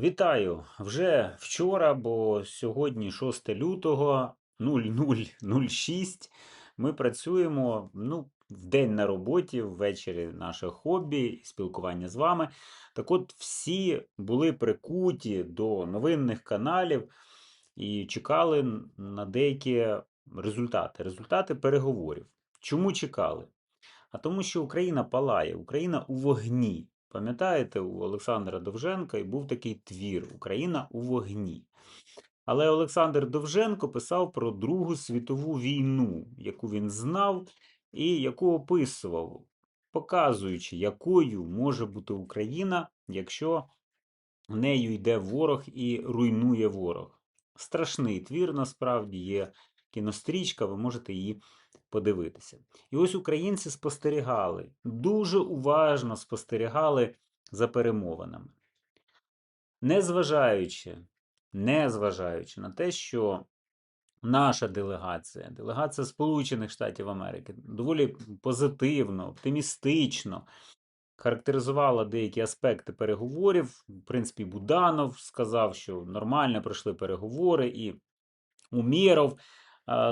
Вітаю! Вже вчора, бо сьогодні 6 лютого 0006. Ми працюємо ну, вдень на роботі, ввечері наше хобі, спілкування з вами. Так от, всі були прикуті до новинних каналів і чекали на деякі результати. Результати переговорів. Чому чекали? А тому, що Україна палає, Україна у вогні. Пам'ятаєте, у Олександра Довженка і був такий твір Україна у вогні. Але Олександр Довженко писав про Другу світову війну, яку він знав і яку описував, показуючи, якою може бути Україна, якщо нею йде ворог і руйнує ворог. Страшний твір насправді є кінострічка, ви можете її подивитися. І ось українці спостерігали, дуже уважно спостерігали за перемовинами. Незважаючи, незважаючи на те, що наша делегація, делегація Сполучених Штатів Америки, доволі позитивно, оптимістично характеризувала деякі аспекти переговорів. В принципі, Буданов сказав, що нормально пройшли переговори, і Умєров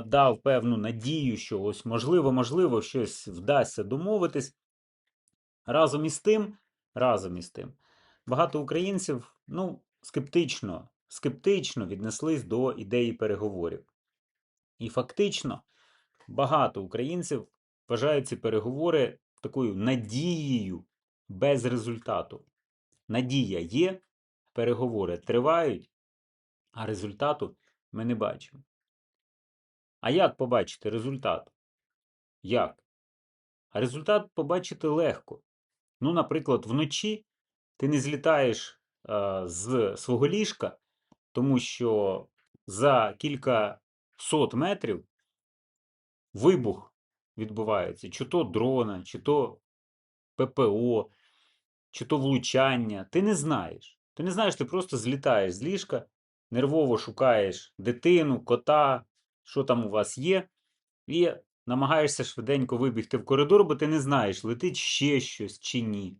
дав певну надію, що ось можливо, можливо, щось вдасться домовитись. Разом із тим, разом із тим, багато українців ну, скептично, скептично віднеслись до ідеї переговорів. І фактично багато українців вважають ці переговори такою надією без результату. Надія є, переговори тривають, а результату ми не бачимо. А як побачити результат? Як? А результат побачити легко. Ну, наприклад, вночі ти не злітаєш е, з свого ліжка, тому що за кілька сот метрів вибух відбувається, чи то дрона, чи то ППО, чи то влучання. Ти не знаєш. Ти не знаєш, ти просто злітаєш з ліжка, нервово шукаєш дитину, кота, що там у вас є, і намагаєшся швиденько вибігти в коридор, бо ти не знаєш, летить ще щось чи ні.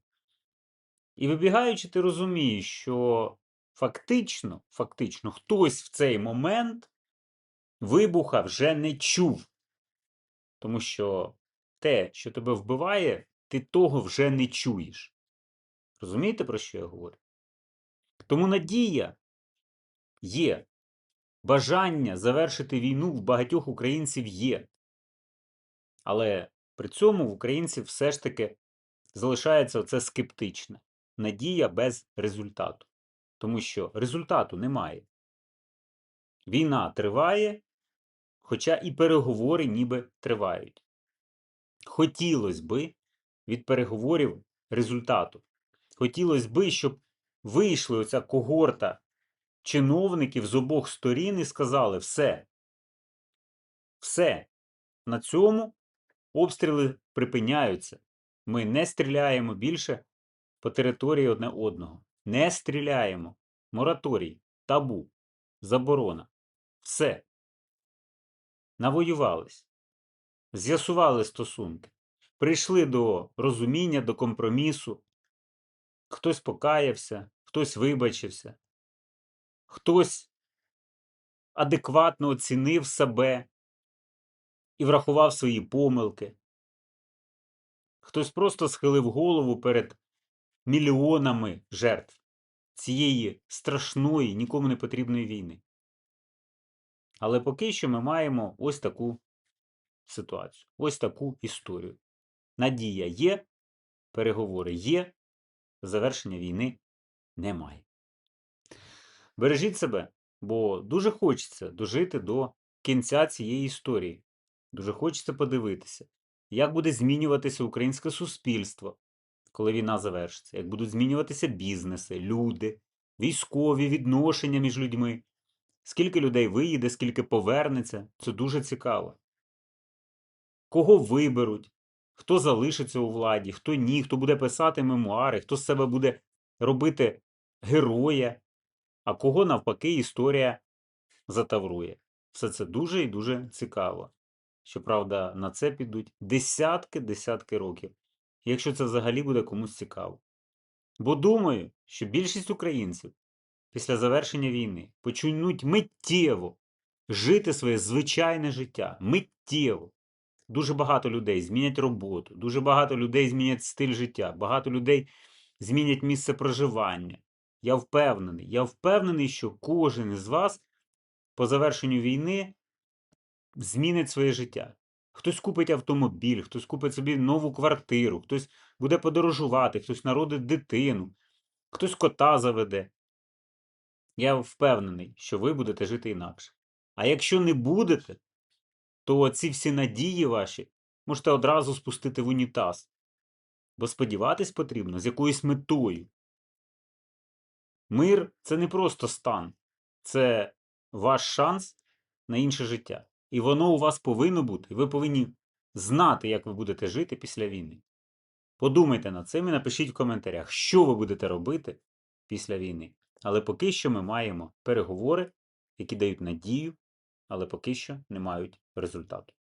І вибігаючи, ти розумієш, що фактично, фактично, хтось в цей момент вибуха вже не чув. Тому що те, що тебе вбиває, ти того вже не чуєш. Розумієте, про що я говорю? Тому надія є. Бажання завершити війну в багатьох українців є. Але при цьому в українців все ж таки залишається оце скептичне. Надія без результату. Тому що результату немає. Війна триває, хоча і переговори ніби тривають. Хотілося би від переговорів результату. Хотілося би, щоб вийшли оця когорта чиновників з обох сторін і сказали: все, все, на цьому обстріли припиняються. Ми не стріляємо більше по території одне одного. Не стріляємо. Мораторій, табу, заборона. Все. Навоювались. З'ясували стосунки. Прийшли до розуміння, до компромісу. Хтось покаявся, хтось вибачився, хтось адекватно оцінив себе і врахував свої помилки. Хтось просто схилив голову перед мільйонами жертв цієї страшної, нікому не потрібної війни. Але поки що ми маємо ось таку ситуацію, ось таку історію. Надія є, переговори є, завершення війни немає. Бережіть себе, бо дуже хочеться дожити до кінця цієї історії. Дуже хочеться подивитися, як буде змінюватися українське суспільство, коли війна завершиться, як будуть змінюватися бізнеси, люди, військові відношення між людьми. Скільки людей виїде, скільки повернеться, це дуже цікаво. Кого виберуть, хто залишиться у владі, хто ні, хто буде писати мемуари, хто з себе буде робити героя, а кого навпаки історія затаврує. Все це дуже і дуже цікаво. Щоправда, на це підуть десятки-десятки років, якщо це взагалі буде комусь цікаво. Бо думаю, що більшість українців після завершення війни почнуть миттєво жити своє звичайне життя. Миттєво. Дуже багато людей змінять роботу, дуже багато людей змінять стиль життя, багато людей змінять місце проживання. Я впевнений, я впевнений, що кожен із вас по завершенню війни змінить своє життя. Хтось купить автомобіль, хтось купить собі нову квартиру, хтось буде подорожувати, хтось народить дитину, хтось кота заведе. Я впевнений, що ви будете жити інакше. А якщо не будете, то ці всі надії ваші можете одразу спустити в унітаз. Бо сподіватись потрібно з якоюсь метою. Мир це не просто стан, це ваш шанс на інше життя. І воно у вас повинно бути. Ви повинні знати, як ви будете жити після війни. Подумайте над цим і напишіть в коментарях, що ви будете робити після війни. Але поки що ми маємо переговори, які дають надію, але поки що не мають результату.